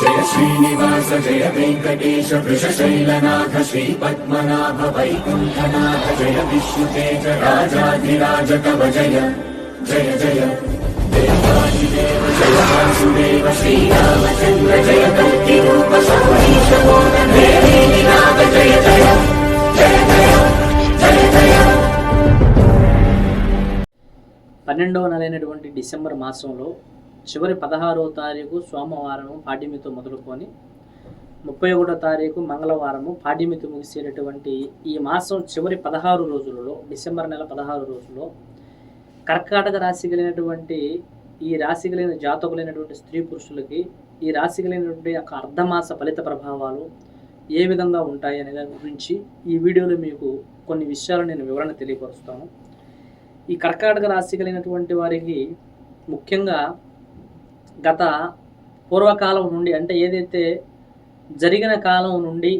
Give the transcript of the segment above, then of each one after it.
జయ శ్రీనివాస జయ వెంకటేశ వృషశైలనాథ శ్రీ పద్మనాభ వైకుంఠనాథ జయ విష్ణుతేజ రాజాధిరాజ కవ జయ జయ జయ. దేవాదిదేవ జయ వాసుదేవ శ్రీరామచంద్ర జయ కల్కి రూప సౌరీశ నాథ జయ జయ జయ జయ జయ జయ. పన్నెండవ నెలైనటువంటి డిసెంబర్ మాసంలో చివరి పదహారవ తారీఖు సోమవారం పాడ్యమితో మొదలుకొని ముప్పై ఒకటో తారీఖు మంగళవారము పాడ్యమితో ముగిసేటటువంటి ఈ మాసం చివరి పదహారు రోజులలో డిసెంబర్ నెల పదహారు రోజుల్లో కర్కాటక రాశి కలిగినటువంటి ఈ రాశి కలిగిన జాతకులైనటువంటి స్త్రీ పురుషులకి ఈ రాశి కలిగినటువంటి యొక్క అర్ధమాస ఫలిత ప్రభావాలు ఏ విధంగా ఉంటాయి అనే దాని గురించి ఈ వీడియోలో మీకు కొన్ని విషయాలు నేను వివరణ తెలియపరుస్తాను. ఈ కర్కాటక రాశి కలిగినటువంటి వారికి ముఖ్యంగా గత పూర్వకాలం నుండి అంటే ఏదైతే జరిగిన కాలం నుండి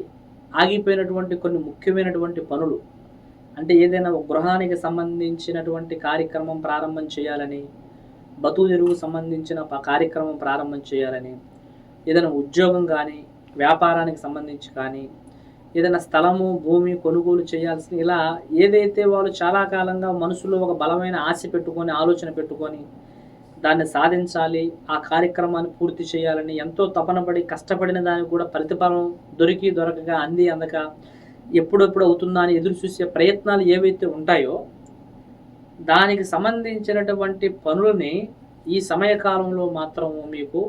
ఆగిపోయినటువంటి కొన్ని ముఖ్యమైనటువంటి పనులు అంటే ఏదైనా ఒక గృహానికి సంబంధించినటువంటి కార్యక్రమం ప్రారంభం చేయాలని బతు తెరువు సంబంధించిన కార్యక్రమం ప్రారంభం చేయాలని ఏదైనా ఉద్యోగం కానీ వ్యాపారానికి సంబంధించి కానీ ఏదైనా స్థలము భూమి కొనుగోలు చేయాల్సిన ఇలా ఏదైతే వాళ్ళు చాలా కాలంగా మనసులో ఒక బలమైన ఆశ పెట్టుకొని ఆలోచన పెట్టుకొని దాన్ని సాధించాలి ఆ కార్యక్రమాన్ని పూర్తి చేయాలని ఎంతో తపనపడి కష్టపడిన దానికి కూడా ప్రతిఫలం దొరికి దొరకక అంది అందక ఎప్పుడెప్పుడు అవుతుందా అని ఎదురు చూసే ప్రయత్నాలు ఏవైతే ఉంటాయో దానికి సంబంధించినటువంటి పనులని ఈ సమయకాలంలో మాత్రం మీకు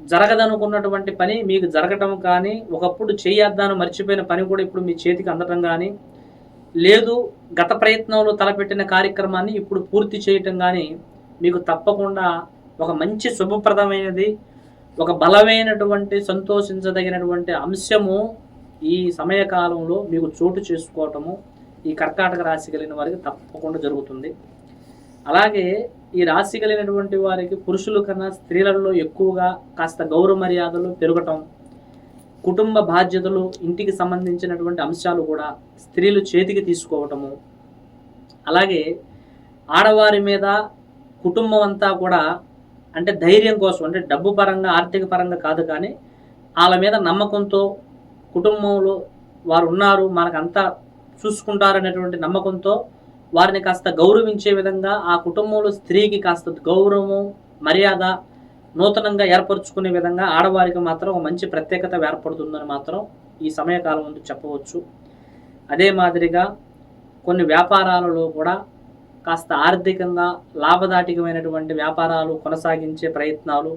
జరగదనుకున్నటువంటి పని మీకు జరగటం కానీ ఒకప్పుడు చేయొద్దాను మర్చిపోయిన పని కూడా ఇప్పుడు మీ చేతికి అందటం కానీ లేదు గత ప్రయత్నంలో తలపెట్టిన కార్యక్రమాన్ని ఇప్పుడు పూర్తి చేయటం కానీ మీకు తప్పకుండా ఒక మంచి శుభప్రదమైనది ఒక బలమైనటువంటి సంతోషించదగినటువంటి అంశము ఈ సమయకాలంలో మీకు చోటు చేసుకోవటము ఈ కర్కాటక రాశి కలిగిన వారికి తప్పకుండా జరుగుతుంది. అలాగే ఈ రాశి కలిగినటువంటి వారికి పురుషుల కన్నా స్త్రీలలో ఎక్కువగా కాస్త గౌరవ మర్యాదలు పెరగటం కుటుంబ బాధ్యతలు ఇంటికి సంబంధించినటువంటి అంశాలు కూడా స్త్రీలు చేతికి తీసుకోవటము అలాగే ఆడవారి మీద కుటుంబం అంతా కూడా అంటే ధైర్యం కోసం అంటే డబ్బు పరంగా ఆర్థిక పరంగా కాదు కానీ వాళ్ళ మీద నమ్మకంతో కుటుంబంలో వారు ఉన్నారు మనకంతా చూసుకుంటారనేటువంటి నమ్మకంతో వారిని కాస్త గౌరవించే విధంగా ఆ కుటుంబంలో స్త్రీకి కాస్త గౌరవము మర్యాద నూతనంగా ఏర్పరచుకునే విధంగా ఆడవారికి మాత్రం ఒక మంచి ప్రత్యేకత ఏర్పడుతుందని మాత్రం ఈ సమయకాలం ముందు చెప్పవచ్చు. అదే మాదిరిగా కొన్ని వ్యాపారాలలో కూడా కాస్త ఆర్థికంగా లాభదాయకమైనటువంటి వ్యాపారాలు కొనసాగించే ప్రయత్నాలు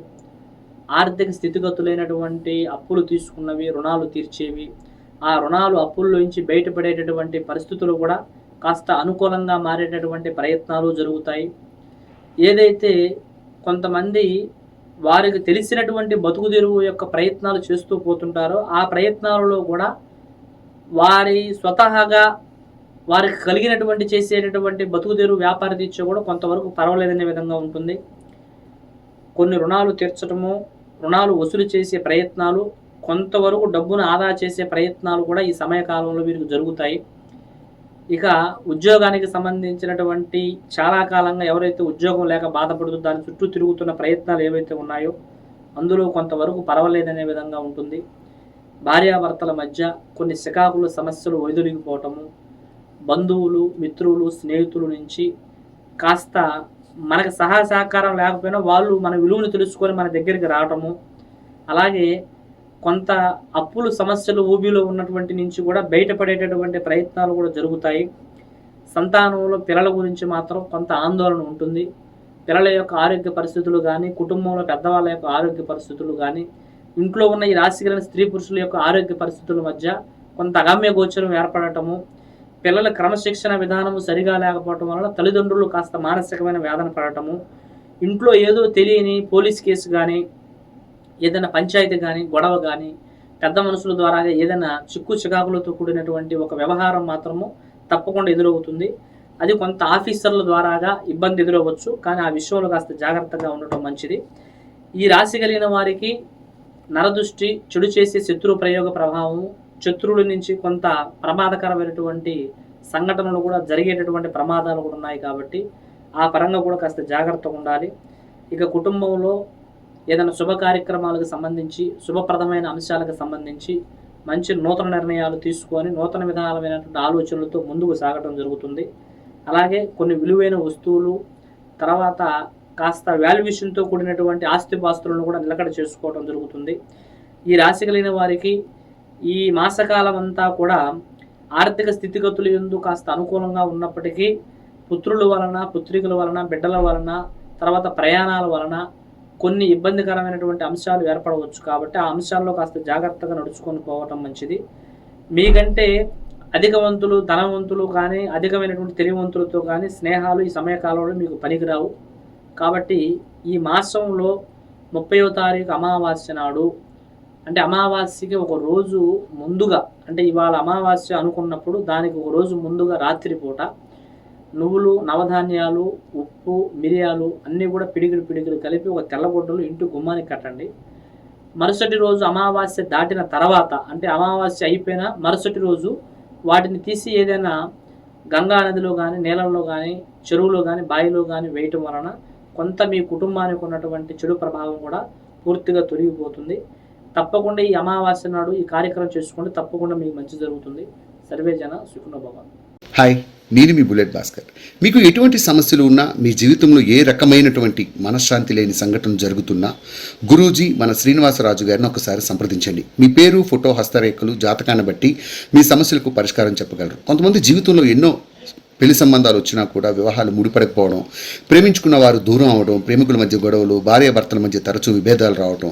ఆర్థిక స్థితిగతులైనటువంటి అప్పులు తీసుకున్నవి రుణాలు తీర్చేవి ఆ రుణాలు అప్పుల్లోంచి బయటపడేటటువంటి పరిస్థితులు కూడా కాస్త అనుకూలంగా మారేటటువంటి ప్రయత్నాలు జరుగుతాయి. ఏదైతే కొంతమంది వారికి తెలిసినటువంటి బతుకు తెరువు యొక్క ప్రయత్నాలు చేస్తూ పోతుంటారో ఆ ప్రయత్నాలలో కూడా వారి స్వతహాగా వారికి కలిగినటువంటి చేసేటటువంటి బతుకు వ్యాపార దీక్ష కూడా కొంతవరకు పర్వాలేదనే విధంగా ఉంటుంది. కొన్ని రుణాలు తీర్చడము రుణాలు వసూలు చేసే ప్రయత్నాలు కొంతవరకు డబ్బును ఆదా చేసే ప్రయత్నాలు కూడా ఈ సమయకాలంలో వీరికి జరుగుతాయి. ఇక ఉద్యోగానికి సంబంధించినటువంటి చాలా కాలంగా ఎవరైతే ఉద్యోగం లేక బాధపడుతూ దాని చుట్టూ తిరుగుతున్న ప్రయత్నాలు ఏవైతే ఉన్నాయో అందులో కొంతవరకు పర్వాలేదనే విధంగా ఉంటుంది. భార్యాభర్తల మధ్య కొన్ని సికాకులు సమస్యలు వైదొలిగిపోవటము బంధువులు మిత్రులు స్నేహితుల నుంచి కాస్త మనకు సహాయ సహకారం లేకపోయినా వాళ్ళు మన విలువను తెలుసుకొని మన దగ్గరికి రావటము అలాగే కొంత అప్పులు సమస్యలు ఊబిలో ఉన్నటువంటి నుంచి కూడా బయటపడేటటువంటి ప్రయత్నాలు కూడా జరుగుతాయి. సంతానంలో పిల్లల గురించి మాత్రం కొంత ఆందోళన ఉంటుంది. పిల్లల యొక్క ఆరోగ్య పరిస్థితులు కానీ కుటుంబంలో పెద్దవాళ్ళ యొక్క ఆరోగ్య పరిస్థితులు కానీ ఇంట్లో ఉన్న ఈ రాశి కలిగిన స్త్రీ పురుషుల యొక్క ఆరోగ్య పరిస్థితుల మధ్య కొంత అగమ్య గోచరం ఏర్పడటము పిల్లల క్రమశిక్షణ విధానము సరిగా లేకపోవటం వలన తల్లిదండ్రులు కాస్త మానసికమైన వేదన పడటము ఇంట్లో ఏదో తెలియని పోలీస్ కేసు కానీ ఏదైనా పంచాయతీ కానీ గొడవ కానీ పెద్ద మనుషుల ద్వారా ఏదైనా చిక్కు చికాకులతో కూడినటువంటి ఒక వ్యవహారం మాత్రము తప్పకుండా ఎదురవుతుంది. అది కొంత ఆఫీసర్ల ద్వారాగా ఇబ్బంది ఎదురవ్వచ్చు కానీ ఆ విషయంలో కాస్త జాగ్రత్తగా ఉండటం మంచిది. ఈ రాశి కలిగిన వారికి నరదృష్టి చెడు చేసే శత్రు ప్రయోగ ప్రభావము శత్రువుల నుంచి కొంత ప్రమాదకరమైనటువంటి సంఘటనలు కూడా జరిగేటటువంటి ప్రమాదాలు కూడా ఉన్నాయి కాబట్టి ఆ పరంగా కూడా కాస్త జాగ్రత్తగా ఉండాలి. ఇక కుటుంబంలో ఏదైనా శుభ కార్యక్రమాలకు సంబంధించి శుభప్రదమైన అంశాలకు సంబంధించి మంచి నూతన నిర్ణయాలు తీసుకొని నూతన విధానమైనటువంటి ఆలోచనలతో ముందుకు సాగడం జరుగుతుంది. అలాగే కొన్ని విలువైన వస్తువులు తర్వాత కాస్త వాల్యుయేషన్తో కూడినటువంటి ఆస్తిపాస్తులను కూడా నిలకడ చేసుకోవడం జరుగుతుంది. ఈ రాశి కలిగిన వారికి ఈ మాసకాలం అంతా కూడా ఆర్థిక స్థితిగతులు ఎందు కాస్త అనుకూలంగా ఉన్నప్పటికీ పుత్రుల వలన పుత్రికల వలన బిడ్డల వలన తర్వాత ప్రయాణాల వలన కొన్ని ఇబ్బందికరమైనటువంటి అంశాలు ఏర్పడవచ్చు కాబట్టి ఆ అంశాల్లో కాస్త జాగ్రత్తగా నడుచుకొని పోవటం మంచిది. మీకంటే అధికవంతులు ధనవంతులు కానీ అధికమైనటువంటి తెలివివంతులతో కానీ స్నేహాలు ఈ సమయకాలంలో మీకు పనికిరావు. కాబట్టి ఈ మాసంలో ముప్పయో తారీఖు అమావాస్య నాడు అంటే అమావాస్యకి ఒక రోజు ముందుగా అంటే ఇవాళ అమావాస్య అనుకున్నప్పుడు దానికి ఒక రోజు ముందుగా రాత్రిపూట నువ్వులు నవధాన్యాలు ఉప్పు మిరియాలు అన్నీ కూడా పిడికిలు పిడికిలు కలిపి ఒక తెల్లగొడ్డలు ఇంటి గుమ్మానికి కట్టండి. మరుసటి రోజు అమావాస్య దాటిన తర్వాత అంటే అమావాస్య అయిపోయిన మరుసటి రోజు వాటిని తీసి ఏదైనా గంగా నదిలో కానీ నీళ్ళల్లో కానీ చెరువులో కానీ బావిలో కానీ వేయటం వలన కొంత మీ కుటుంబానికి ఉన్నటువంటి చెడు ప్రభావం కూడా పూర్తిగా తొలగిపోతుంది. తప్పకుండా ఈ అమావాస్య నాడు ఈ కార్యక్రమం చేసుకుంటే తప్పకుండా మీకు మంచి జరుగుతుంది. సర్వే జన సుఖనోభవ హాయ్ నేను మీ బుల్లెట్ భాస్కర్. మీకు ఎటువంటి సమస్యలు ఉన్నా మీ జీవితంలో ఏ రకమైనటువంటి మనశ్శాంతి లేని సంఘటన జరుగుతున్నా గురూజీ మన శ్రీనివాసరాజు గారిని ఒకసారి సంప్రదించండి. మీ పేరు ఫోటో హస్తరేఖలు జాతకాన్ని బట్టి మీ సమస్యలకు పరిష్కారం చెప్పగలరు. కొంతమంది జీవితంలో ఎన్నో పెళ్ళి సంబంధాలు వచ్చినా కూడా వివాహాలు ముడిపడకపోవడం ప్రేమించుకున్న వారు దూరం అవడం ప్రేమికుల మధ్య గొడవలు భార్యాభర్తల మధ్య తరచూ విభేదాలు రావడం